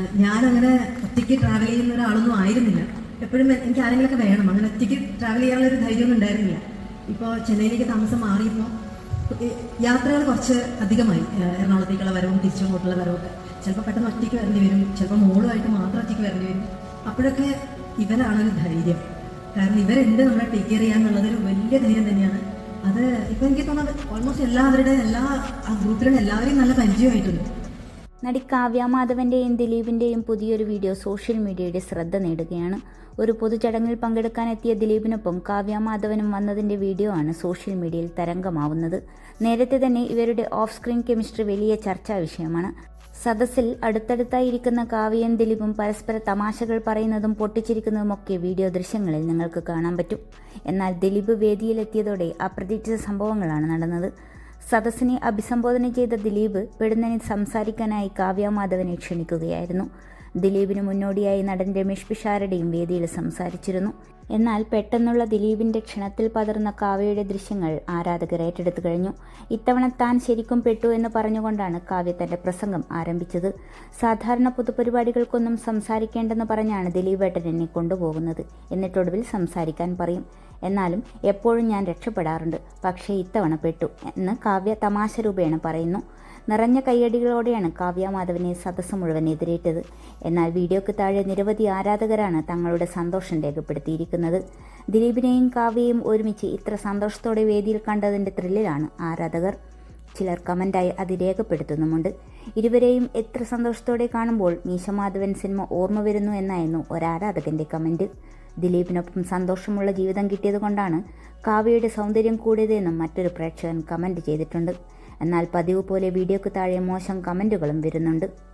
ഞാനങ്ങനെ ഒറ്റയ്ക്ക് ട്രാവൽ ചെയ്യുന്ന ഒരാളൊന്നും ആയിരുന്നില്ല. എപ്പോഴും എനിക്ക് ആരെങ്കിലൊക്കെ വേണം. അങ്ങനെ ഒറ്റയ്ക്ക് ട്രാവൽ ചെയ്യാനുള്ള ഒരു ധൈര്യമൊന്നും ഉണ്ടായിരുന്നില്ല. ഇപ്പോൾ ചെന്നൈയിലേക്ക് താമസം മാറിയപ്പോൾ യാത്രകൾ കുറച്ച് അധികമായി. എറണാകുളത്തേക്കുള്ള വരവും തിരിച്ചങ്ങോട്ടുള്ള വരവും ഒക്കെ. ചിലപ്പോൾ പെട്ടെന്ന് ഒറ്റയ്ക്ക് വരേണ്ടി വരും. ചിലപ്പോൾ മോളുമായിട്ട് മാത്രം ഒറ്റയ്ക്ക് വരേണ്ടി വരും. അപ്പോഴൊക്കെ ഇവരാണൊരു ധൈര്യം. കാരണം ഇവരെന്ത് നമ്മളെ ടേക്ക് കെയർ ചെയ്യാന്നുള്ളതൊരു വലിയ ധൈര്യം തന്നെയാണ്. അത് ഇപ്പം എനിക്ക് തോന്നുന്നത് ഓൾമോസ്റ്റ് എല്ലാവരുടെയും എല്ലാ ആ ഗ്രൂപ്പിലുള്ള എല്ലാവരെയും നല്ല പരിചയമായിട്ടുണ്ട്. നടി കാവ്യ മാധവന്റെയും ദിലീപിന്റെയും പുതിയൊരു വീഡിയോ സോഷ്യൽ മീഡിയയുടെ ശ്രദ്ധ നേടുകയാണ്. ഒരു പൊതുചടങ്ങിൽ പങ്കെടുക്കാനെത്തിയ ദിലീപിനൊപ്പം കാവ്യ മാധവനും വന്നതിന്റെ വീഡിയോ ആണ് സോഷ്യൽ മീഡിയയിൽ തരംഗമാവുന്നത്. നേരത്തെ തന്നെ ഇവരുടെ ഓഫ് സ്ക്രീൻ കെമിസ്ട്രി വലിയ ചർച്ചാ വിഷയമാണ്. സദസ്സിൽ അടുത്തടുത്തായിരിക്കുന്ന കാവ്യയും ദിലീപും പരസ്പര തമാശകൾ പറയുന്നതും പൊട്ടിച്ചിരിക്കുന്നതുമൊക്കെ വീഡിയോ ദൃശ്യങ്ങളിൽ നിങ്ങൾക്ക് കാണാൻ പറ്റും. എന്നാൽ ദിലീപ് വേദിയിലെത്തിയതോടെ അപ്രതീക്ഷിത സംഭവങ്ങളാണ് നടന്നത്. സദസ്സിനെ അഭിസംബോധന ചെയ്ത ദിലീപ് പെടുന്നനെ സംസാരിക്കാനായി കാവ്യ മാധവനെ ക്ഷണിക്കുകയായിരുന്നു. ദിലീപിന് മുന്നോടിയായി നടൻ രമേഷ് പിഷാരടിയും വേദിയിൽ സംസാരിച്ചിരുന്നു. എന്നാൽ പെട്ടെന്നുള്ള ദിലീപിന്റെ ക്ഷണത്തിൽ പതർന്ന കാവ്യയുടെ ദൃശ്യങ്ങൾ ആരാധകർ ഏറ്റെടുത്തു കഴിഞ്ഞു. ഇത്തവണ താൻ ശരിക്കും പെട്ടു എന്ന് പറഞ്ഞുകൊണ്ടാണ് കാവ്യ തന്റെ പ്രസംഗം ആരംഭിച്ചത്. സാധാരണ പൊതുപരിപാടികൾക്കൊന്നും സംസാരിക്കേണ്ടെന്ന് പറഞ്ഞാണ് ദിലീപേട്ടൻ എന്നെ കൊണ്ടുപോകുന്നത്. എന്നിട്ടൊടുവിൽ സംസാരിക്കാൻ പറയും. എന്നാലും എപ്പോഴും ഞാൻ രക്ഷപ്പെടാറുണ്ട്. പക്ഷേ ഇത്തവണ പെട്ടു എന്ന് കാവ്യ തമാശ രൂപേണ പറയുന്നു. നിറഞ്ഞ കയ്യടികളോടെയാണ് കാവ്യ മാധവനെ സദസ്സ് മുഴുവൻ എതിരേറ്റത്. എന്നാൽ വീഡിയോയ്ക്ക് താഴെ നിരവധി ആരാധകരാണ് തങ്ങളുടെ സന്തോഷം രേഖപ്പെടുത്തിയിരിക്കുന്നത്. ദിലീപിനെയും കാവ്യയും ഒരുമിച്ച് ഇത്ര സന്തോഷത്തോടെ വേദിയിൽ കണ്ടതിന്റെ ത്രില്ലിലാണ് ആരാധകർ. ചിലർ കമന്റായി അത് രേഖപ്പെടുത്തുന്നുമുണ്ട്. ഇരുവരെയും എത്ര സന്തോഷത്തോടെ കാണുമ്പോൾ മീശമാധവൻ സിനിമ ഓർമ്മ വരുന്നു എന്നായിരുന്നു ഒരാരാധകന്റെ കമന്റ് ദിലീപിനൊപ്പം സന്തോഷമുള്ള ജീവിതം കിട്ടിയതുകൊണ്ടാണ് കാവ്യയുടെ സൗന്ദര്യം കൂടിയതെന്നും മറ്റൊരു പ്രേക്ഷകൻ കമന്റ് ചെയ്തിട്ടുണ്ട്. എന്നാൽ പതിവ് പോലെ വീഡിയോയ്ക്ക് താഴെ മോശം കമന്റുകളും വരുന്നുണ്ട്.